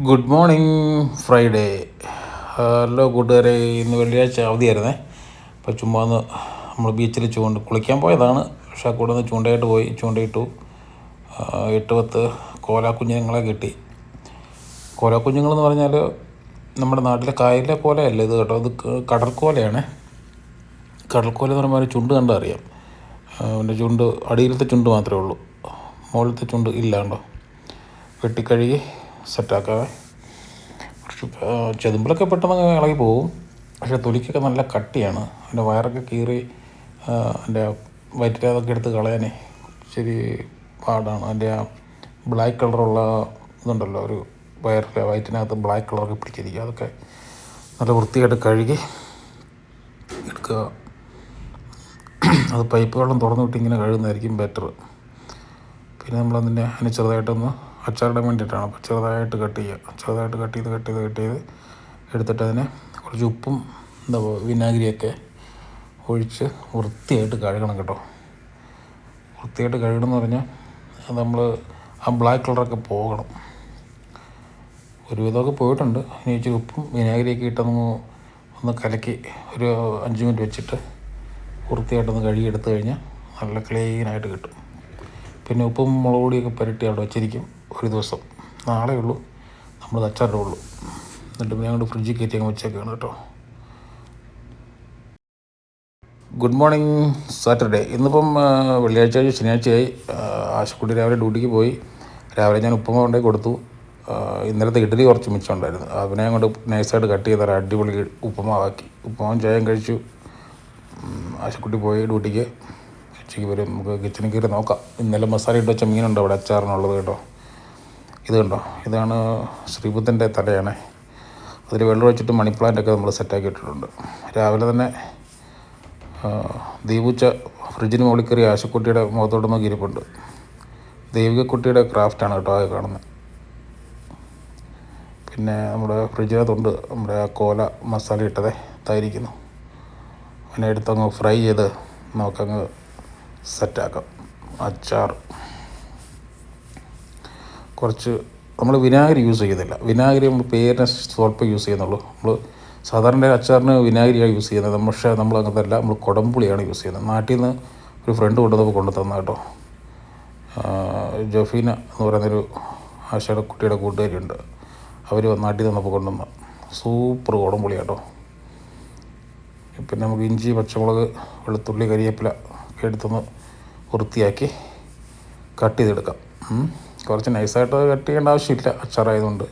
Good morning Friday. Hello കൂട്ടുകാരെ ഇന്ന് വെള്ളിയാഴ്ച അവധിയായിരുന്നേ. അപ്പോൾ ചുമ്മാ ഒന്ന് നമ്മൾ ബീച്ചിൽ ചൂണ്ട കുളിക്കാൻ പോയതാണ്. പക്ഷേ കൂടെ നിന്ന് ചൂണ്ടയായിട്ട് പോയി ചൂണ്ടയിട്ടു. എട്ട് പത്ത് കോലാക്കുഞ്ഞുങ്ങളെ കിട്ടി. കോലാക്കുഞ്ഞുങ്ങളെന്ന് പറഞ്ഞാൽ നമ്മുടെ നാട്ടിലെ കായലിലെ കോലയല്ല ഇത് കേട്ടോ? ഇത് കടൽക്കോലയാണ്. കടൽക്കോല എന്ന് പറയുമ്പോൾ ചുണ്ട് കണ്ടാൽ അറിയാം. അവന്റെ ചുണ്ട് അടിയിലത്തെ ചുണ്ട് മാത്രമേ ഉള്ളൂ. മുകളിലത്തെ ചുണ്ട് ഇല്ലാണ്ടോ വെട്ടിക്കഴുകി സെറ്റാക്കാവേ കുറച്ച് ചെതുമ്പിളൊക്കെ പെട്ടെന്ന് ഇളകി പോകും. പക്ഷേ തൊലിക്കൊക്കെ നല്ല കട്ടിയാണ്. അതിന്റെ വയറൊക്കെ കീറി അതിന്റെ വയറ്റിൽ അതൊക്കെ എടുത്ത് കളയാനേ ശരി പാടാണ്. അതിന്റെ ആ ബ്ലാക്ക് കളറുള്ള ഇതുണ്ടല്ലോ ഒരു വയറിലെ വയറ്റിനകത്ത് ബ്ലാക്ക് കളറൊക്കെ പിടിച്ചിരിക്കുക. അതൊക്കെ നല്ല വൃത്തിയായിട്ട് കഴുകി എടുക്കുക. അത് പൈപ്പ് വെള്ളം തുറന്നു വിട്ട് ഇങ്ങനെ കഴുകുന്നതായിരിക്കും ബെറ്റർ പിന്നെ നമ്മളതിന്റെ അതിന് ചെറുതായിട്ടൊന്ന് അച്ചാറിടാൻ വേണ്ടിയിട്ടാണ്. അപ്പോൾ ചെറുതായിട്ട് കട്ട് ചെയ്യുക. ചെറുതായിട്ട് കട്ട് ചെയ്ത് കട്ട് ചെയ്ത് കട്ട് ചെയ്ത് എടുത്തിട്ട് അതിനെ കുറച്ച് ഉപ്പും എന്താ വിനാഗിരിയൊക്കെ ഒഴിച്ച് വൃത്തിയായിട്ട് കഴുകണം കേട്ടോ. വൃത്തിയായിട്ട് കഴുകണം എന്ന് പറഞ്ഞാൽ നമ്മൾ ആ ബ്ലാക്ക് കളറൊക്കെ പോകണം. ഒരുവിധമൊക്കെ പോയിട്ടുണ്ട്. ഇനി ഇച്ചിരി ഉപ്പും വിനാഗിരിയൊക്കെ ഇട്ടൊന്ന് ഒന്ന് കലക്കി ഒരു അഞ്ച് മിനിറ്റ് വെച്ചിട്ട് വൃത്തിയായിട്ടൊന്ന് കഴുകിയെടുത്ത് കഴിഞ്ഞാൽ നല്ല ക്ലീനായിട്ട് കിട്ടും. പിന്നെ ഉപ്പും മുളക് പൊടിയൊക്കെ പുരട്ടി അവിടെ വെച്ചിരിക്കും. ഒരു ദിവസം നാളെ ഉള്ളൂ. നമ്മൾ അച്ചാറേ ഉള്ളൂ. എന്നിട്ട് പിന്നെ അങ്ങോട്ട് ഫ്രിഡ്ജിൽ കയറ്റി അങ്ങ് വെച്ചേക്കാണ് കേട്ടോ. Good morning Saturday. ഇന്നിപ്പം വെള്ളിയാഴ്ച ശനിയാഴ്ചയായി. ആശുക്കുട്ടി രാവിലെ ഡ്യൂട്ടിക്ക് പോയി. രാവിലെ ഞാൻ ഉപ്പുമ കൊണ്ടേ കൊടുത്തു. ഇന്നലത്തെ ഇഡ്ഡലി കുറച്ച് മിച്ചമുണ്ടായിരുന്നു. അതിനെ അങ്ങോട്ട് നൈസായിട്ട് കട്ട് ചെയ്ത അടിപൊളി ഉപ്പുമാവാക്കി. ഉപ്പുമാവും ചായം കഴിച്ചു. ആശുക്കുട്ടി പോയി ഡ്യൂട്ടിക്ക്. ഉച്ചയ്ക്ക് വരും നമുക്ക് കിച്ചണിൽ കയറി നോക്കാം. ഇന്നലെ മസാല ഇട്ട് വെച്ച മീനുണ്ട് അവിടെ അച്ചാറിനുള്ളത് കേട്ടോ. ഇത് കണ്ടോ? ഇതാണ് ശ്രീബുദ്ധന്റെ തലയാണ്. അതിൽ വെള്ളം ഒഴിച്ചിട്ട് മണി പ്ലാന്റൊക്കെ നമ്മൾ സെറ്റാക്കി ഇട്ടിട്ടുണ്ട് രാവിലെ തന്നെ ദീപുച്ച ഫ്രിഡ്ജിന് മുകളിൽ കയറി ആശുക്കുട്ടിയുടെ മുഖത്തോട് നോക്കി ഇരിപ്പുണ്ട്. ദേവികക്കുട്ടിയുടെ ക്രാഫ്റ്റാണ് കേട്ടോ അത് കാണുന്നത് പിന്നെ നമ്മുടെ ഫ്രിഡ്ജിനകത്തുണ്ട് നമ്മുടെ ആ കോല മസാല ഇട്ടതേ ഇതായിരിക്കുന്നു. അതിനെ എടുത്തങ്ങ് ഫ്രൈ ചെയ്ത് നമുക്കങ്ങ് സെറ്റാക്കാം. അച്ചാർ. കുറച്ച് നമ്മൾ വിനാഗിരി യൂസ് ചെയ്യുന്നില്ല വിനാഗിരി നമ്മൾ പേരിനെ സ്വല്പം യൂസ് ചെയ്യുന്നുള്ളൂ. നമ്മൾ സാധാരണ അച്ചാറിന് വിനാഗിരിയാണ് യൂസ് ചെയ്യുന്നത്. പക്ഷേ നമ്മൾ അങ്ങനത്തല്ല. നമ്മൾ കുടംപുളിയാണ് യൂസ് ചെയ്യുന്നത്. നാട്ടിൽ നിന്ന് ഒരു ഫ്രണ്ട് കൊണ്ടുവന്ന് കൊണ്ടു തന്ന കേട്ടോ ജഫീന എന്ന് പറയുന്നൊരു ആശയുടെ കുട്ടിയുടെ കൂട്ടുകാരിയുണ്ട്. അവർ നാട്ടിൽ നിന്നപ്പോൾ കൊണ്ടുവന്ന. സൂപ്പർ കുടംപുളി കേട്ടോ. പിന്നെ നമുക്ക് ഇഞ്ചി പച്ചമുളക് വെളുത്തുള്ളി കരിയേപ്പില ഒക്കെ എടുത്തൊന്ന് വൃത്തിയാക്കി കട്ട് ചെയ്തെടുക്കാം. കുറച്ച് നൈസായിട്ട് കട്ട് ചെയ്യേണ്ട ആവശ്യമില്ല. അച്ചാറായതുകൊണ്ട്.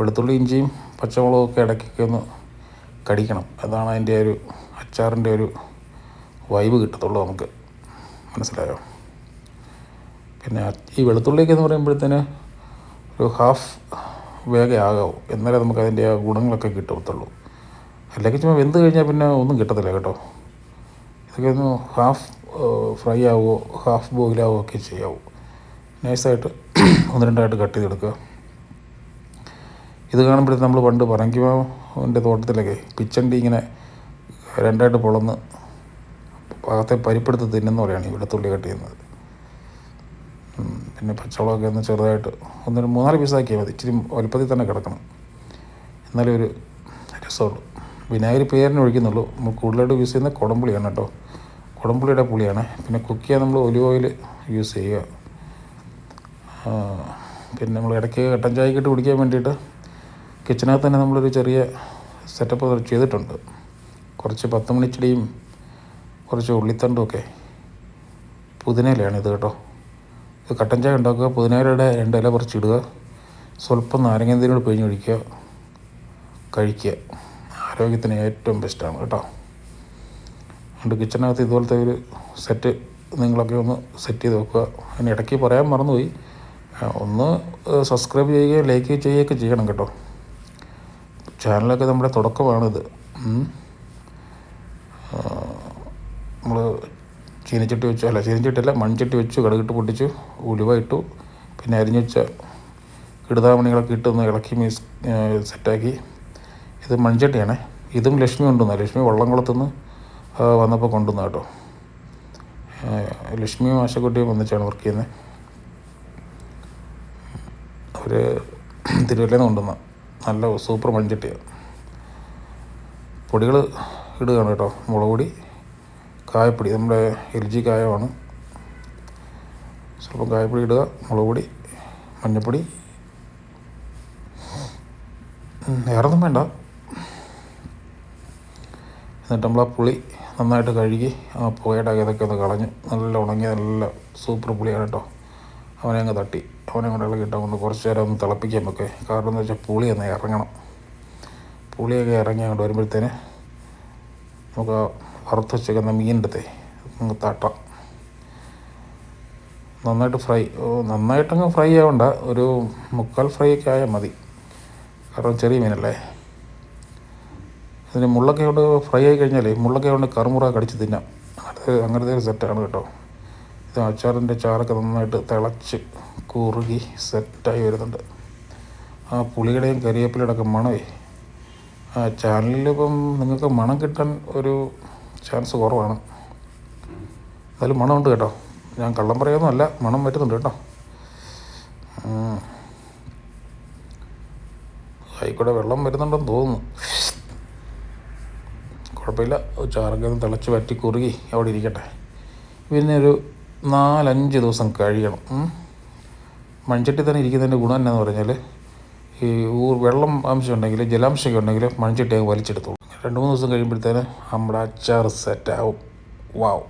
വെളുത്തുള്ളി ഇഞ്ചിയും പച്ചമുളകും ഒക്കെ ഇടയ്ക്കൊക്കെ ഒന്ന് കടിക്കണം. അതാണ് അതിന്റെ ഒരു അച്ചാറിന്റെ ഒരു വൈബ് കിട്ടത്തുള്ളൂ നമുക്ക്. മനസ്സിലായോ? പിന്നെ ഈ വെളുത്തുള്ളിയൊക്കെ എന്ന് പറയുമ്പോഴത്തേന് ഒരു ഹാഫ് വേഗം ആകാവും. എന്നാലേ നമുക്ക് അതിന്റെ ആ ഗുണങ്ങളൊക്കെ കിട്ടത്തുള്ളൂ. അല്ലെങ്കിൽ ചുമ്മാ വെന്ത് കഴിഞ്ഞാൽ പിന്നെ ഒന്നും കിട്ടത്തില്ല കേട്ടോ. ഇതൊക്കെ ഒന്ന് ഹാഫ് ഫ്രൈ ആവുമോ ഹാഫ് ബോയിലാവുമോ ഒക്കെ ചെയ്യാവൂ. നൈസായിട്ട് ഒന്ന് രണ്ടായിട്ട് കട്ട് ചെയ്തെടുക്കുക. ഇത് കാണുമ്പോഴത്തേക്ക് നമ്മൾ പണ്ട് പറങ്കിമാവിന്റെ തോട്ടത്തിലൊക്കെ പിച്ചണ്ടി ഇങ്ങനെ രണ്ടായിട്ട് പൊളന്ന് ഭാഗത്തെ പരിപ്പെടുത്ത് തിന്നുന്ന പോലെയാണ് ഇവിടെ തുള്ളി കട്ട് ചെയ്യുന്നത്. പിന്നെ പച്ചവളമൊക്കെ ഒന്ന് ചെറുതായിട്ട് ഒന്ന് മൂന്നാൽ പീസാക്കിയാൽ മതി. ഇച്ചിരി വലുപ്പത്തിൽ തന്നെ കിടക്കണം. എന്നാലേ ഒരു രസമുള്ളൂ. വിനാഗിരി പേരിന് ഒഴിക്കുന്നുള്ളൂ. നമ്മൾ കൂടുതലായിട്ട് യൂസ് ചെയ്യുന്നത് കുടംപുളിയാണ് കേട്ടോ. കുടംപുളിയുടെ പുളിയാണ്. പിന്നെ കുക്ക് ചെയ്യാൻ നമ്മൾ ഒലിവ് ഓയിൽ യൂസ് ചെയ്യുക. പിന്നെ നമ്മൾ ഇടയ്ക്ക് കട്ടൻ ചായക്കിട്ട് കുടിക്കാൻ വേണ്ടിയിട്ട് കിച്ചനകത്ത് തന്നെ നമ്മളൊരു ചെറിയ സെറ്റപ്പ് ചെയ്തിട്ടുണ്ട്. കുറച്ച് പത്ത് മണിച്ചെടിയും കുറച്ച് ഉള്ളിത്തണ്ടും ഒക്കെ ഇത് കേട്ടോ. ഇത് കട്ടൻ ചായ ഉണ്ടാക്കുക പുതിനയിലയുടെ രണ്ട് ഇല പറിച്ചിടുക സ്വല്പം നാരങ്ങന്തീനോട് പിഴിഞ്ഞ് ഒഴിക്കുക കഴിക്കുക. ആരോഗ്യത്തിന് ഏറ്റവും ബെസ്റ്റാണ് കേട്ടോ. അതുകൊണ്ട് കിച്ചനകത്ത് ഇതുപോലത്തെ ഒരു സെറ്റ് നിങ്ങളൊക്കെ ഒന്ന് സെറ്റ് ചെയ്ത് വെക്കുക. അതിന് ഇടയ്ക്ക് പറയാൻ മറന്നുപോയി. ഒന്ന് സബ്സ്ക്രൈബ് ചെയ്യുകയോ ലൈക്ക് ചെയ്യുകയൊക്കെ ചെയ്യണം കേട്ടോ. ചാനലൊക്കെ നമ്മുടെ തുടക്കമാണിത്. നമ്മൾ ചീനിച്ചട്ടി വെച്ചു അല്ല ചീനിച്ചട്ടിയല്ല മൺചട്ടി വെച്ചു കടുകിട്ട് പൊട്ടിച്ചു ഉലുവ ഇട്ടു പിന്നെ അരിഞ്ഞു വെച്ച കിടുതാമണികളൊക്കെ ഇട്ട് ഒന്ന് ഇളക്കി മീസ് സെറ്റാക്കി. ഇത് മൺചട്ടിയാണ്. ഇതും ലക്ഷ്മി കൊണ്ടുവന്ന. ലക്ഷ്മി വള്ളംകുളത്തുനിന്ന് വന്നപ്പോൾ കൊണ്ടുവന്ന കേട്ടോ. ലക്ഷ്മി ലക്ഷ്മിയും ആശക്കുട്ടിയും ഒന്നിച്ചാണ് വർക്ക് ചെയ്യുന്നത് അവർ തിരുവല്ലേന്ന് കൊണ്ടുവന്ന നല്ല സൂപ്പർ മൺചട്ടിയാണ് പൊടികൾ ഇടുകയാണ് കേട്ടോ. മുളക് പൊടി കായപ്പൊടി. നമ്മുടെ എൽ ജി കായമാണ്. സ്വല്പം കായപ്പൊടി ഇടുക. മുളക് പൊടി മഞ്ഞൾപ്പൊടി വേറൊന്നും വേണ്ട. എന്നിട്ട് നമ്മൾ ആ പുളി നന്നായിട്ട് കഴുകി ആ പുകയുടെ ഇതൊക്കെ ഒന്ന് കളഞ്ഞ് നല്ല ഉണങ്ങിയ നല്ല സൂപ്പർ പുളിയാണ് കേട്ടോ. അവനെ അങ്ങ് തട്ടി. അവനെ കൊണ്ട് ഇളകിയിട്ട് ഒന്ന് കുറച്ച് നേരം ഒന്ന് തിളപ്പിക്കാൻ ഒക്കെ. കാരണം എന്ന് വെച്ചാൽ പുളി ഒന്ന് ഇറങ്ങണം. പുളിയൊക്കെ ഇറങ്ങി അങ്ങോട്ട് വരുമ്പോഴത്തേന് നമുക്ക് വറുത്ത് വെച്ചേക്കുന്ന മീനിന്റെ അങ്ങ് തട്ടാം. നന്നായിട്ട് ഫ്രൈ നന്നായിട്ടങ്ങ് ഫ്രൈ ആവണ്ട. ഒരു മുക്കാൽ ഫ്രൈ ഒക്കെ ആയാൽ മതി. കാരണം ചെറിയ മീനല്ലേ. അതിന് മുള്ളൊക്കെ കൊണ്ട് ഫ്രൈ ആയി കഴിഞ്ഞാലേ മുള്ളൊക്കെ കൊണ്ട് കറുമുറ കടിച്ച് തിന്നാം. അത് അങ്ങനത്തെ ഒരു സെറ്റാണ് കേട്ടോ. അച്ചാറിന്റെ ചാറൊക്കെ നന്നായിട്ട് തിളച്ച് കുറുകി സെറ്റായി വരുന്നുണ്ട്. ആ പുളിയുടെയും കരിയേപ്പിലടക്കം മണമേ ആ ചാനലിലിപ്പം നിങ്ങൾക്ക് മണം കിട്ടാൻ ഒരു ചാൻസ് കുറവാണ്. അതിൽ മണമുണ്ട് കേട്ടോ. ഞാൻ കള്ളം പറയുന്നതല്ല മണം പറ്റുന്നുണ്ട് കേട്ടോ. ആയിക്കോട്ടെ ആയിക്കൂടെ വെള്ളം വരുന്നുണ്ടെന്ന് തോന്നുന്നു. കുഴപ്പമില്ല. ചാറൊക്കെ തിളച്ച് വറ്റി കുറുകി അവിടെ ഇരിക്കട്ടെ. പിന്നെ ഒരു നാലഞ്ച് ദിവസം കഴിയണം. മൺചട്ടി തന്നെ ഇരിക്കുന്നതിന്റെ ഗുണം എന്നാന്ന് പറഞ്ഞാൽ ഈ ഊർ വെള്ളം അംശം ഉണ്ടെങ്കിൽ ജലാംശമൊക്കെ ഉണ്ടെങ്കിൽ മൺചട്ടി അങ്ങ് വലിച്ചെടുത്തോളൂ. രണ്ട് മൂന്ന് ദിവസം കഴിയുമ്പോഴത്തേന് നമ്മുടെ അച്ചാർ സെറ്റാവും വാവ്